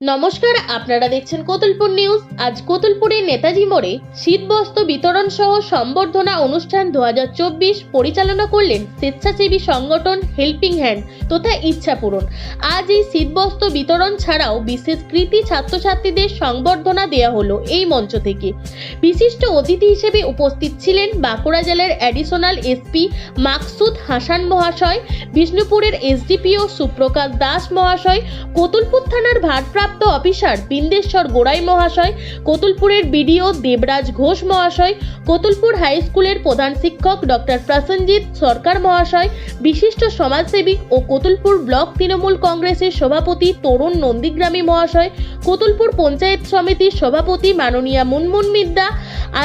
নমস্কার, আপনারা দেখছেন কোতুলপুর নিউজ। আজ কোতুলপুরের নেতাজি মোড়ে শীতবস্ত্র বিতরণ সহ সম্বর্ধনা অনুষ্ঠান দু হাজার চব্বিশ পরিচালনা করলেন স্বেচ্ছাসেবী সংগঠন হেল্পিং হ্যান্ড তথা ইচ্ছা পূরণ। আজ এই শীতবস্ত্র বিতরণ ছাড়াও বিশেষ কৃতি ছাত্রছাত্রীদের সংবর্ধনা দেওয়া হলো এই মঞ্চ থেকে। বিশিষ্ট অতিথি হিসেবে উপস্থিত ছিলেন বাঁকুড়া জেলার অ্যাডিশনাল এসপি মাকসুদ হাসান মহাশয়, বিষ্ণুপুরের এসডিপিও সুপ্রকাশ দাস মহাশয়, কোতুলপুর থানার ভারপ্রাপ্ত অফিসার বিন্দেশ্বর গোড়াই মহাশয়, কতুলপুরের বিডিও দেবরাজ ঘোষ মহাশয়, কতুলপুর হাই স্কুলের প্রধান শিক্ষক ডক্টর প্রসেনজিৎ সরকার মহাশয়, বিশিষ্ট সমাজসেবী ও কতুলপুর ব্লক তৃণমূল কংগ্রেসের সভাপতি তরুণ নন্দীগ্রামী মহাশয়, কতুলপুর পঞ্চায়েত সমিতির সভাপতি মাননীয়া মুনমুন মিদ্দা,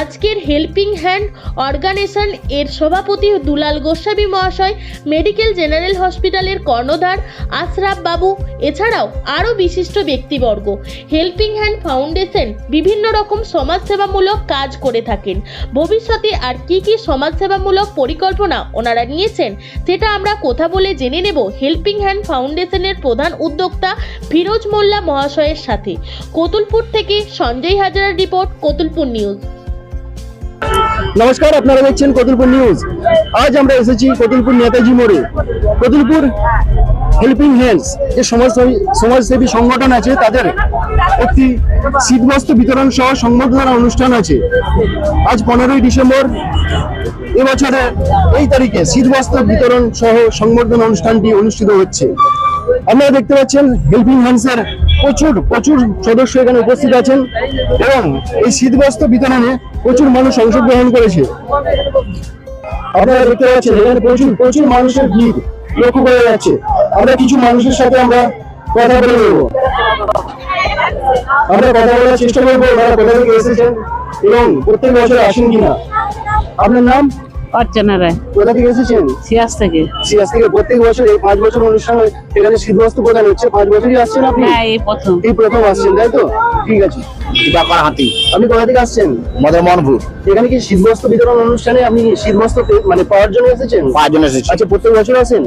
আজকের হেল্পিং হ্যান্ড অর্গানাইজেশন এর সভাপতি দুলাল গোস্বামী মহাশয়, মেডিকেল জেনারেল হসপিটালের কর্ণধার আশরাফ বাবু, এছাড়াও আরও বিশিষ্ট ব্যক্তিবর্গ হেল্পিং হ্যান্ড ফাউন্ডেশন বিভিন্ন রকম সমাজসেবামূলক কাজ করে থাকেন। ভবিষ্যতে আর কি কি সমাজসেবামূলক পরিকল্পনা ওনারা নিয়েছেন, সেটা আমরা কথা বলে জেনে নেব হেল্পিং হ্যান্ড ফাউন্ডেশনের প্রধান উদ্যোক্তা ফিরোজ মোল্লা মহাশয়ের সাথে। কোতুলপুর থেকে সঞ্জয় হাজারার রিপোর্ট, কতুলপুর নিউজ। নমস্কার, আপনারা দেখছেন কতুলপুর নিউজ। আজ আমরা এসেছি কতুলপুর নেতাজি মোড়ে। কতুলপুর হেল্পিং হ্যান্ডস যে সমাজসেবী সমাজসেবী সংগঠন আছে, তাদের একটি শীতবস্ত্র বিতরণ সহ সংবর্ধনা অনুষ্ঠান আছে। আজ পনেরোই ডিসেম্বর, এবছরে এই তারিখে শীতবস্ত্র বিতরণ সহ সংবর্ধনা অনুষ্ঠানটি অনুষ্ঠিত হচ্ছে। আপনারা দেখতে পাচ্ছেন হেল্পিং হ্যান্ডসের প্রচুর প্রচুর সদস্য এখানে উপস্থিত আছেন এবং এই শীতবস্ত্র বিতরণে প্রচুর মানুষ অংশগ্রহণ করেছে। আপনারা দেখতে পাচ্ছেন, এখানে প্রচুর প্রচুর মানুষের ভিড়। লক্ষ্য করা যাচ্ছে। আমরা কিছু মানুষের সাথে আমরা কথা বলে নেব। আমরা কথা বলার চেষ্টা করব ওনারা কোথা থেকে এসেছেন এবং প্রত্যেক বছর আসেন কিনা। আপনার নাম? অর্চনা রায়। কোথা থেকে এসেছেন? সিয়াস থেকে। সিয়াস থেকে প্রত্যেক বছর এই পাঁচ বছর অনুষ্ঠান এখানে শীতবস্ত্র প্রদান হচ্ছে। পাঁচ বছরই আসছেন আপনি? হ্যাঁ এই প্রথম। এই প্রথম আসছেন তাই তো? ঠিক আছে। ব্যাপার হাতি আপনি কোথা থেকে আসছেন? মদনমোহনপুর। এখানে কি শীতবস্ত্র বিতরণ অনুষ্ঠানে আপনি শীতবস্ত্র মানে পাওয়ার জন্য এসেছেন? পাঁচজন এসেছি। আচ্ছা প্রত্যেক বছর আসেন?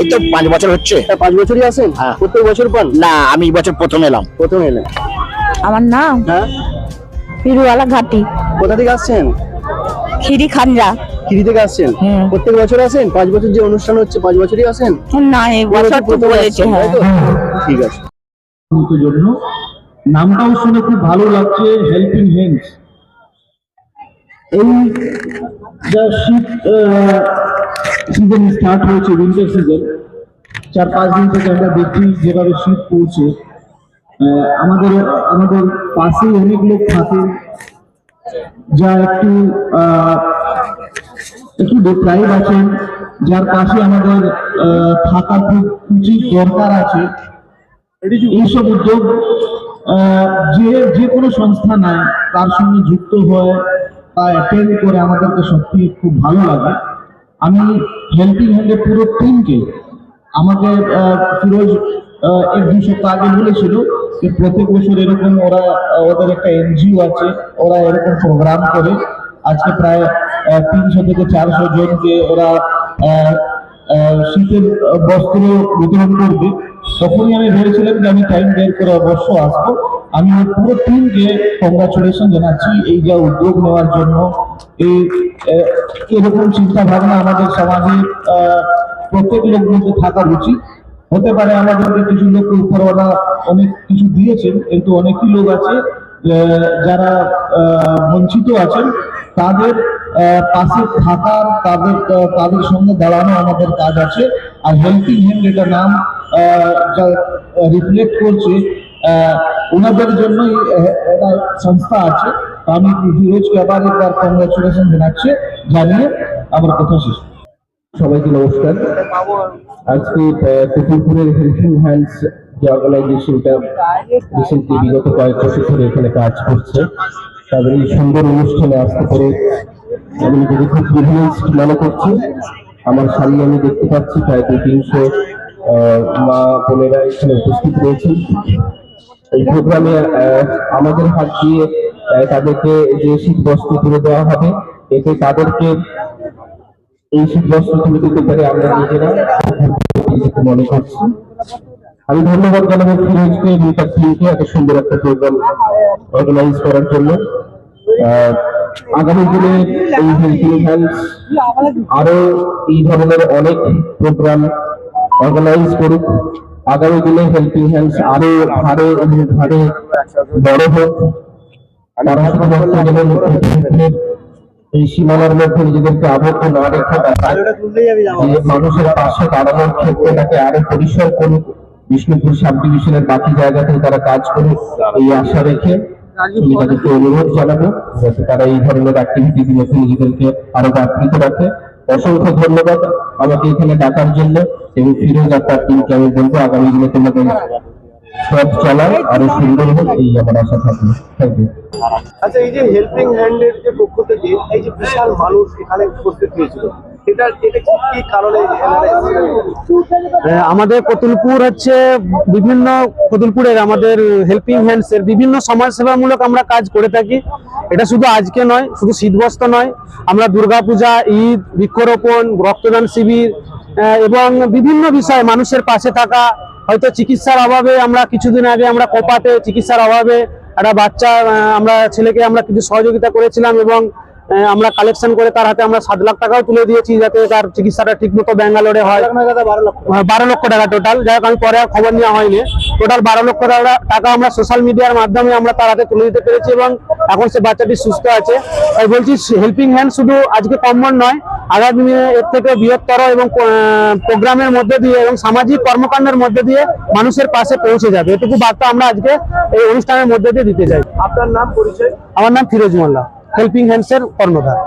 এই তো পাঁচ বছর হচ্ছে। তা পাঁচ বছরই আসেন হ্যাঁ। প্রত্যেক বছর পান? না আমি এই বছর প্রথম এলাম। প্রথম এলেন আমার নাম হ্যাঁ? পিরুয়ালা ঘাটি। কোথা থেকে আসছেন? খিরি খানজা খিরি থেকে আসছেন? প্রত্যেক বছর আসেন? পাঁচ বছর যে অনুষ্ঠান হচ্ছে পাঁচ বছরই আসেন? না এই বছর তো প্রথম বলেছে হ্যাঁ? ঠিক আছে। তো জন্য নামটাও শুনে খুব ভালো লাগছে হেল্পিং হ্যান্ডস এই যা শীত সিজন স্টার্ট হয়েছে উইন্টার সিজন চার পাঁচ দিন থেকে আমরা দেখি যেভাবে শীত পড়ছে। আমাদের আমাদের পাশেই অনেক লোক থাকে যা একটু একটু ডিপ্রাইভ আছেন। যার পাশে আমাদের থাকার খুব উচিত দরকার আছে। এইসব উদ্যোগ যে যে কোনো সংস্থা নেয় তার সঙ্গে যুক্ত হয় বা অ্যাটেন্ড করে আমাদেরকে সত্যি খুব ভালো লাগে। আমি হেল্পিং হ্যান্ডের পুরো টিমকে, আমাকে ফিরোজ এক দুই সপ্তাহ আগে বলেছিল যে প্রত্যেক বছর এরকম ওরা ওদের একটা এনজিও আছে, ওরা এরকম প্রোগ্রাম করে। আজকে প্রায় তিনশো থেকে চারশো জনকে ওরা শীতের বস্ত্র বিতরণ করবে তখনই আমি ভেবেছিলাম যে আমি টাইম বের করে অবশ্য আসব। আমি পুরো টিমকে কংগ্রাচুলেশন জানাচ্ছি, এই যা উদ্যোগ নেওয়ার জন্য। এই এরকম চিন্তা ভাবনা আমাদের সমাজে প্রত্যেক লোক মধ্যে থাকা উচিত। হতে পারে আমাদেরকে কিছু লোক উপরওয়ালা অনেক কিছু দিয়েছেন, কিন্তু অনেকই লোক আছে যারা বঞ্চিত আছেন, তাদের পাশে থাকার তাদের তাদের সঙ্গে দাঁড়ানো আমাদের কাজ আছে। আর হেল্পিং হ্যান্ড এটা নাম রিফ্লেক্ট করছে ওনাদের জন্যই একটা সংস্থা আছে। আমি ফিরোজকে আবার একবার কংগ্রাচুলেশন জানাচ্ছি, জানিয়ে আমার কথা শেষ। সবাইকে নমস্কার। আজকে কুকুরপুরের হেল্পিং হ্যান্ডস যে অর্গানাইজেশনটা রিসেন্টলি বিগত কয়েক বছর ধরে এখানে কাজ করছে, তাদের এই সুন্দর অনুষ্ঠানে আসতে পেরে আমি নিজেকে খুব মনে করছি। আমার সামনে আমি দেখতে পাচ্ছি প্রায় দুই তিনশো মা বোনেরা এখানে উপস্থিত রয়েছেন এই প্রোগ্রামে আমাদের হাত দিয়ে তাদেরকে যে শীত বস্ত্র তুলে দেওয়া হবে, এতে তাদেরকে এই শীত বস্ত্র তুলে দিতে পারে আমরা নিজেরা। মনে করছি। আমি ধন্যবাদ জানাব ফিরোজকে এবং তার টিমকে এত সুন্দর একটা প্রোগ্রাম অর্গানাইজ করার জন্য। আগামী দিনে এই হ্যান্ডস আরও এই ধরনের অনেক প্রোগ্রাম অর্গানাইজ করুক। আগামী দিনে হেল্পিং হ্যান্ডস আরও ধারে এবং ধারে বড় হোক। এই সীমানার মধ্যে নিজেদেরকে আবদ্ধ না রেখে যে মানুষের পাশে দাঁড়ানোর ক্ষেত্রে তাকে আরও পরিসর করুক। বিষ্ণুপুর সাব ডিভিশনের বাকি জায়গাতেও তারা কাজ করুক, এই আশা রেখে আমি তাদেরকে অনুরোধ জানাব যাতে তারা এই ধরনের অ্যাক্টিভিটি নিজেদেরকে আরও ব্যাপৃত রাখে। অসংখ্য ধন্যবাদ আমাকে এখানে ডাকার জন্য এবং ফিরোজ আর তার টিমকে আমি বলব আগামী দিনে তোমাদের সব চালায় আরও সুন্দর হোক, এই আমার আশা থাকবে। থ্যাংক ইউ আচ্ছা এই যে হেল্পিং হ্যান্ডের যে পক্ষ থেকে এই যে বিশাল মানুষ এখানে উপস্থিত হয়েছিল আমাদের কতুলপুর হচ্ছে বিভিন্ন কতুলপুরের আমাদের হেল্পিং হ্যান্ডস এর বিভিন্ন সমাজসেবামূলক আমরা কাজ করে থাকি। এটা শুধু আজকে নয়, শুধু শীতবস্ত্র নয়। আমরা দুর্গাপূজা, ঈদ, বৃক্ষরোপণ, রক্তদান শিবির এবং বিভিন্ন বিষয়ে মানুষের পাশে থাকা, হয়তো চিকিৎসার অভাবে আমরা কিছুদিন আগে আমরা কোপাতে চিকিৎসার অভাবে একটা বাচ্চা আমরা ছেলেকে আমরা কিছু সহযোগিতা করেছিলাম এবং আমরা কালেকশন করে তার হাতে আমরা সাত লাখ টাকাও তুলে দিয়েছি যাতে তার চিকিৎসাটা ঠিক মতো ব্যাঙ্গালোরে হয়। হ্যাঁ, বারো লক্ষ টাকা টোটাল যাই হোক আমি পরে আর খবর নেওয়া হয়নি। টোটাল বারো লক্ষ টাকা টাকা আমরা সোশ্যাল মিডিয়ার মাধ্যমে আমরা তার হাতে তুলে দিতে পেরেছি এবং এখন সে বাচ্চাটি সুস্থ আছে। তাই বলছি হেল্পিং হ্যান্ড শুধু আজকে কমন নয় আগামী দিনে এর থেকে বৃহত্তর এবং প্রোগ্রামের মধ্যে দিয়ে এবং সামাজিক কর্মকাণ্ডের মধ্যে দিয়ে মানুষের পাশে পৌঁছে যাবে। এটুকু বার্তা আমরা আজকে এই অনুষ্ঠানের মধ্যে দিয়ে দিতে চাই। আপনার নাম পরিচয়? আমার নাম ফিরোজ মোল্লা। হেল্পিং হ্যান্ডসের কর্ণধার